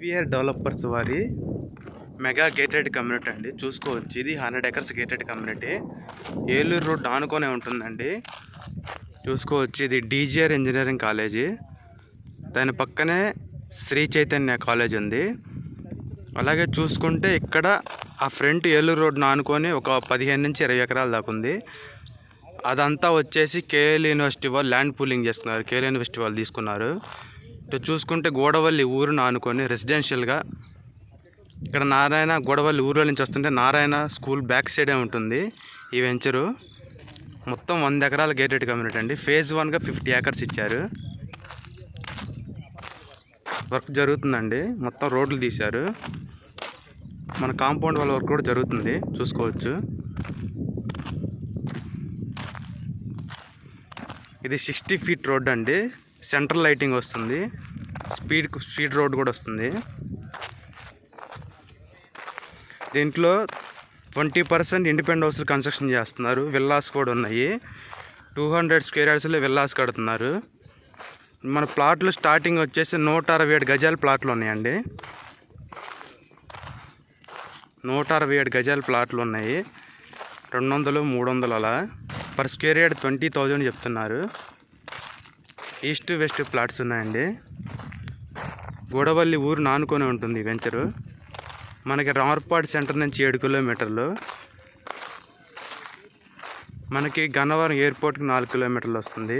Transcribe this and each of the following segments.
PR developers వారి mega gated community అండి. చూసుకోవచ్చు. ఇది hundred acres gated community Eluru road ఆనుకొనే ఉంటుందండి. చూసుకోవచ్చు. ఇది డీజీఆర్ ఇంజనీరింగ్ కాలేజీ దాని పక్కనే శ్రీ చైతన్య కాలేజ్ ఉంది. అలాగే చూసుకుంటే ఇక్కడ ఆ ఫ్రంట్ ఏలూరు రోడ్ ఆనుకొని ఒక పదిహేను నుంచి ఇరవై ఎకరాల దాకా ఉంది. అదంతా వచ్చేసి కేఎల్ యూనివర్సిటీ వాళ్ళు ల్యాండ్ పూలింగ్ చేస్తున్నారు. కేఎల్ యూనివర్సిటీ వాళ్ళు తీసుకున్నారు. ఇటు చూసుకుంటే గోడవల్లి ఊరును ఆనుకొని రెసిడెన్షియల్గా ఇక్కడ నారాయణ గోడవల్లి ఊర్లో నుంచి వస్తుంటే నారాయణ స్కూల్ బ్యాక్ సైడే ఉంటుంది ఈ వెంచరు. మొత్తం వంద ఎకరాల గేటెడ్ కమ్యూనిటీ అండి. ఫేజ్ వన్గా ఫిఫ్టీ ఏకర్స్ ఇచ్చారు. వర్క్ జరుగుతుందండి. మొత్తం రోడ్లు తీశారు. మన కాంపౌండ్ వాళ్ళ వర్క్ కూడా జరుగుతుంది. చూసుకోవచ్చు. ఇది సిక్స్టీ ఫీట్ రోడ్ అండి. సెంట్రల్ లైటింగ్ వస్తుంది. స్పీడ్ స్పీడ్ రోడ్ కూడా వస్తుంది. దీంట్లో ట్వంటీ పర్సెంట్ ఇండిపెండెంట్ హౌస్లు కన్స్ట్రక్షన్ చేస్తున్నారు. విల్లాస్ కూడా ఉన్నాయి. టూ హండ్రెడ్ స్క్వేర్ యార్డ్స్లో విల్లాస్ కడుతున్నారు. మన ప్లాట్లు స్టార్టింగ్ వచ్చేసి నూట అరవై ఏడు గజాల ప్లాట్లు ఉన్నాయండి. నూట అరవై ఏడు గజాల ప్లాట్లు ఉన్నాయి. రెండు వందలు మూడు వందలు అలా. Per square yard twenty thousand చెప్తున్నారు. ఈస్ట్ వెస్ట్ ప్లాట్స్ ఉన్నాయండి. గూడవల్లి ఊరు నానుకొని ఉంటుంది వెంచరు. మనకి రామర్పాడు సెంటర్ నుంచి ఏడు కిలోమీటర్లు. మనకి గన్నవరం ఎయిర్పోర్ట్కి నాలుగు కిలోమీటర్లు వస్తుంది.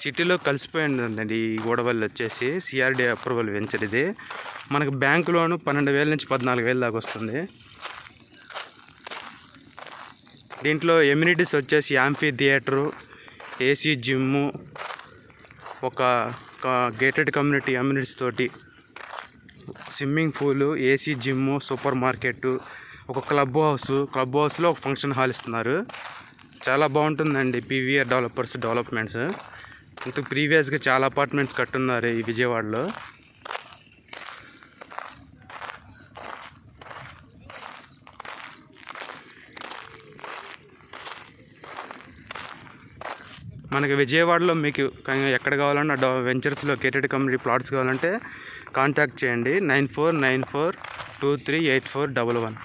సిటీలో కలిసిపోయిందండి ఉందండి ఈ గూడవల్లి వచ్చేసి సిఆర్డి అప్రూవల్ వెంచర్ ఇది. మనకి బ్యాంక్ లోను పన్నెండు వేల నుంచి పద్నాలుగు వేల దాకా వస్తుంది. దీంట్లో ఎమ్యూనిటీస్ వచ్చేసి యాంఫీ థియేటరు ఏసీ జిమ్ము ఒక గేటెడ్ కమ్యూనిటీ అమ్యూనిటీస్ తోటి. Swimming pool AC gym supermarket ఒక క్లబ్ హౌస్ క్లబ్ హౌస్లో ఒక ఫంక్షన్ హాల్ ఇస్తున్నారు. చాలా బాగుంటుందండి పీవీఆర్ డెవలపర్స్ డెవలప్మెంట్స్ ఇంతకు ప్రీవియస్గా చాలా అపార్ట్మెంట్స్ కట్టున్నారు ఈ విజయవాడలో. మనకి విజయవాడలో మీకు ఎక్కడ కావాలన్నా డో వెంచర్స్లో కేటెడ్ కంపెనీ ప్లాట్స్ కావాలంటే కాంటాక్ట్ చేయండి. Nine four nine four two three eight four double one.